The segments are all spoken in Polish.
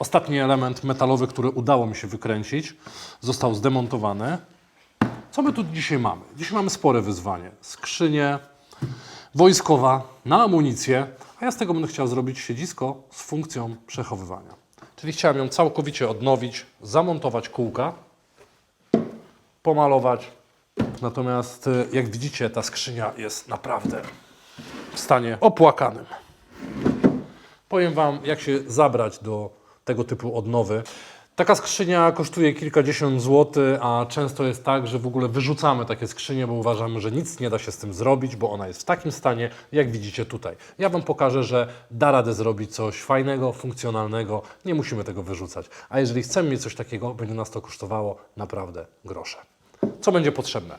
Ostatni element metalowy, który udało mi się wykręcić, został zdemontowany. Co my tu dzisiaj mamy? Dzisiaj mamy spore wyzwanie. Skrzynię wojskowa na amunicję, a ja z tego będę chciał zrobić siedzisko z funkcją przechowywania. Czyli chciałem ją całkowicie odnowić, zamontować kółka, pomalować. Natomiast y, jak widzicie, ta skrzynia jest naprawdę w stanie opłakanym. Powiem Wam, jak się zabrać do tego typu odnowy. Taka skrzynia kosztuje kilkadziesiąt złotych, a często jest tak, że w ogóle wyrzucamy takie skrzynie, bo uważamy, że nic nie da się z tym zrobić, bo ona jest w takim stanie, jak widzicie tutaj. Ja Wam pokażę, że da radę zrobić coś fajnego, funkcjonalnego, nie musimy tego wyrzucać. A jeżeli chcemy mieć coś takiego, będzie nas to kosztowało naprawdę grosze. Co będzie potrzebne?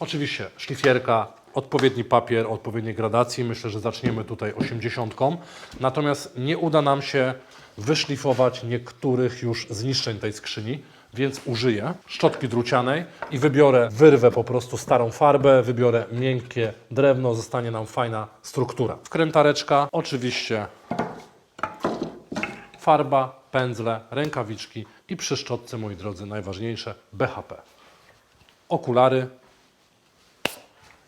Oczywiście szlifierka, odpowiedni papier, odpowiedniej gradacji. Myślę, że zaczniemy tutaj 80. Natomiast nie uda nam się wyszlifować niektórych już zniszczeń tej skrzyni, więc użyję szczotki drucianej i wybiorę, wyrwę po prostu starą farbę, wybiorę miękkie drewno, zostanie nam fajna struktura. Wkrętareczka, oczywiście farba, pędzle, rękawiczki i przy szczotce, moi drodzy, najważniejsze BHP. Okulary,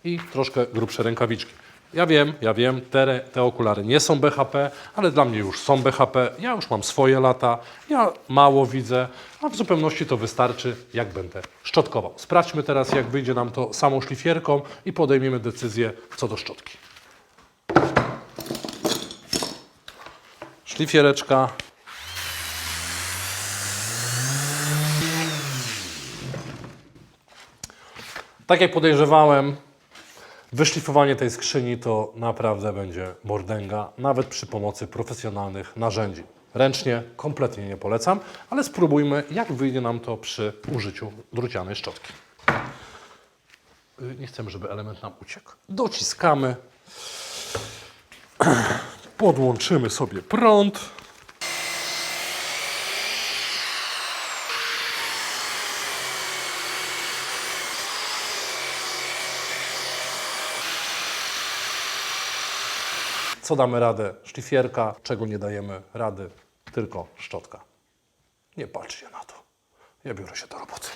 i troszkę grubsze rękawiczki. Ja wiem, ja wiem, te, te okulary nie są BHP, ale dla mnie już są BHP. Ja już mam swoje lata, ja mało widzę, a w zupełności to wystarczy, jak będę szczotkował. Sprawdźmy teraz, jak wyjdzie nam to samą szlifierką i podejmiemy decyzję co do szczotki. Szlifiereczka. Tak jak podejrzewałem, Wyszlifowanie tej skrzyni to naprawdę będzie mordęga, nawet przy pomocy profesjonalnych narzędzi. Ręcznie kompletnie nie polecam, ale spróbujmy, jak wyjdzie nam to przy użyciu drucianej szczotki. Y, Nie chcemy, żeby element nam uciekł. Dociskamy. Podłączymy sobie prąd. Co damy radę? Szlifierka. Czego nie dajemy rady? Tylko szczotka. Nie patrzcie na to. Ja biorę się do roboty.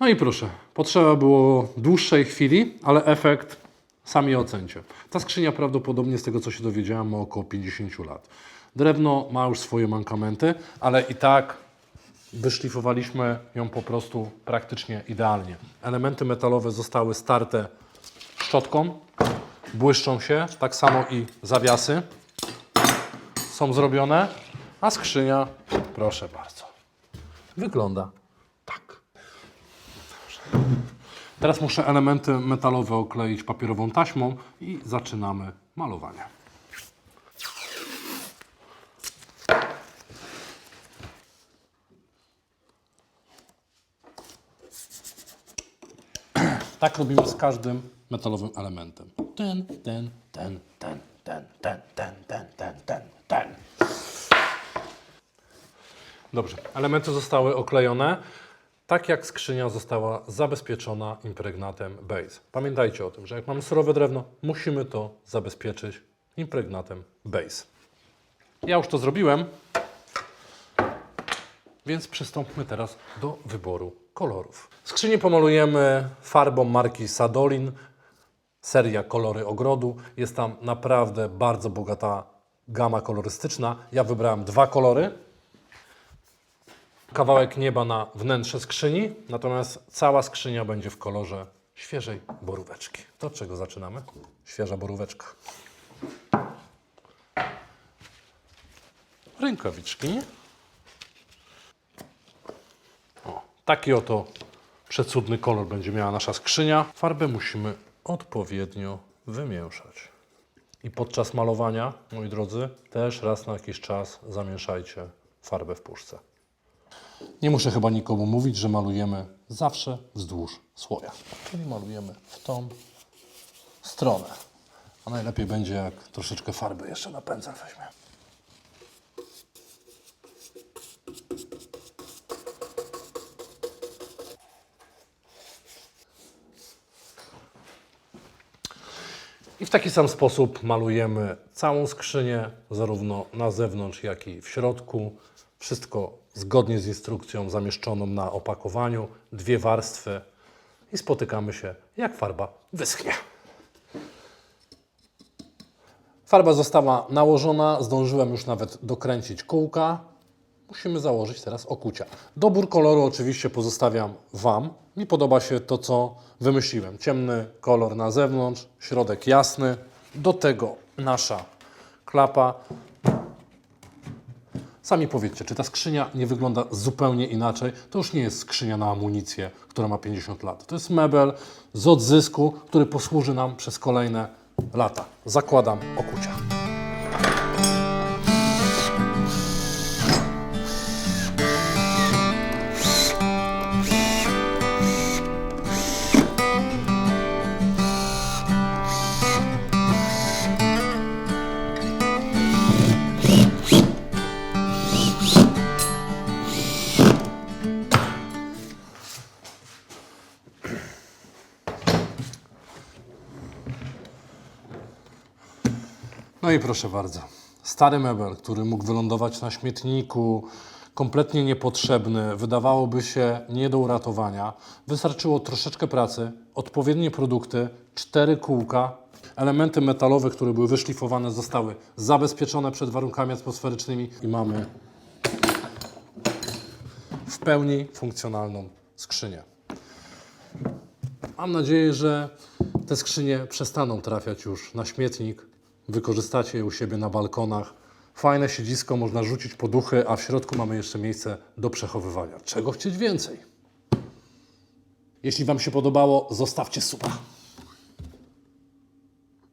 No i proszę, potrzeba było dłuższej chwili, ale efekt sami ocencie. Ta skrzynia prawdopodobnie, z tego co się dowiedziałem, ma około 50 lat. Drewno ma już swoje mankamenty, ale i tak wyszlifowaliśmy ją po prostu praktycznie idealnie. Elementy metalowe zostały starte szczotką, błyszczą się, tak samo i zawiasy są zrobione, a skrzynia, proszę bardzo, wygląda tak. Teraz muszę elementy metalowe okleić papierową taśmą i zaczynamy malowanie. Tak robimy z każdym metalowym elementem. Ten, ten, ten, ten, ten, ten, ten, ten, ten, ten, ten. Dobrze, elementy zostały oklejone, tak jak skrzynia została zabezpieczona impregnatem base. Pamiętajcie o tym, że jak mamy surowe drewno, musimy to zabezpieczyć impregnatem base. Ja już to zrobiłem, więc przystąpmy teraz do wyboru kolorów. Skrzynię pomalujemy farbą marki Sadolin, seria Kolory Ogrodu. Jest tam naprawdę bardzo bogata gama kolorystyczna. Ja wybrałem dwa kolory. Kawałek nieba na wnętrze skrzyni, natomiast cała skrzynia będzie w kolorze świeżej boróweczki. To od czego zaczynamy? Świeża boróweczka. Rękawiczki. O, taki oto przecudny kolor będzie miała nasza skrzynia. Farbę musimy odpowiednio wymieszać. I podczas malowania, moi drodzy, też raz na jakiś czas zamieszajcie farbę w puszce. Nie muszę chyba nikomu mówić, że malujemy zawsze wzdłuż słoja. Czyli malujemy w tą stronę. A najlepiej będzie, jak troszeczkę farby jeszcze na pędzel weźmie. I w taki sam sposób malujemy całą skrzynię, zarówno na zewnątrz, jak i w środku. Wszystko zgodnie z instrukcją zamieszczoną na opakowaniu, dwie warstwy i spotykamy się, jak farba wyschnie. Farba została nałożona, zdążyłem już nawet dokręcić kółka. Musimy założyć teraz okucia. Dobór koloru oczywiście pozostawiam Wam. Mi podoba się to, co wymyśliłem. Ciemny kolor na zewnątrz, środek jasny. Do tego nasza klapa. Sami powiedzcie, czy ta skrzynia nie wygląda zupełnie inaczej? To już nie jest skrzynia na amunicję, która ma 50 lat. To jest mebel z odzysku, który posłuży nam przez kolejne lata. Zakładam okucia. No i proszę bardzo. Stary mebel, który mógł wylądować na śmietniku, kompletnie niepotrzebny, wydawałoby się nie do uratowania. Wystarczyło troszeczkę pracy, odpowiednie produkty, cztery kółka. Elementy metalowe, które były wyszlifowane, zostały zabezpieczone przed warunkami atmosferycznymi i mamy w pełni funkcjonalną skrzynię. Mam nadzieję, że te skrzynie przestaną trafiać już na śmietnik. Wykorzystacie je u siebie na balkonach. Fajne siedzisko, można rzucić poduchy, a w środku mamy jeszcze miejsce do przechowywania. Czego chcieć więcej? Jeśli Wam się podobało, zostawcie suba.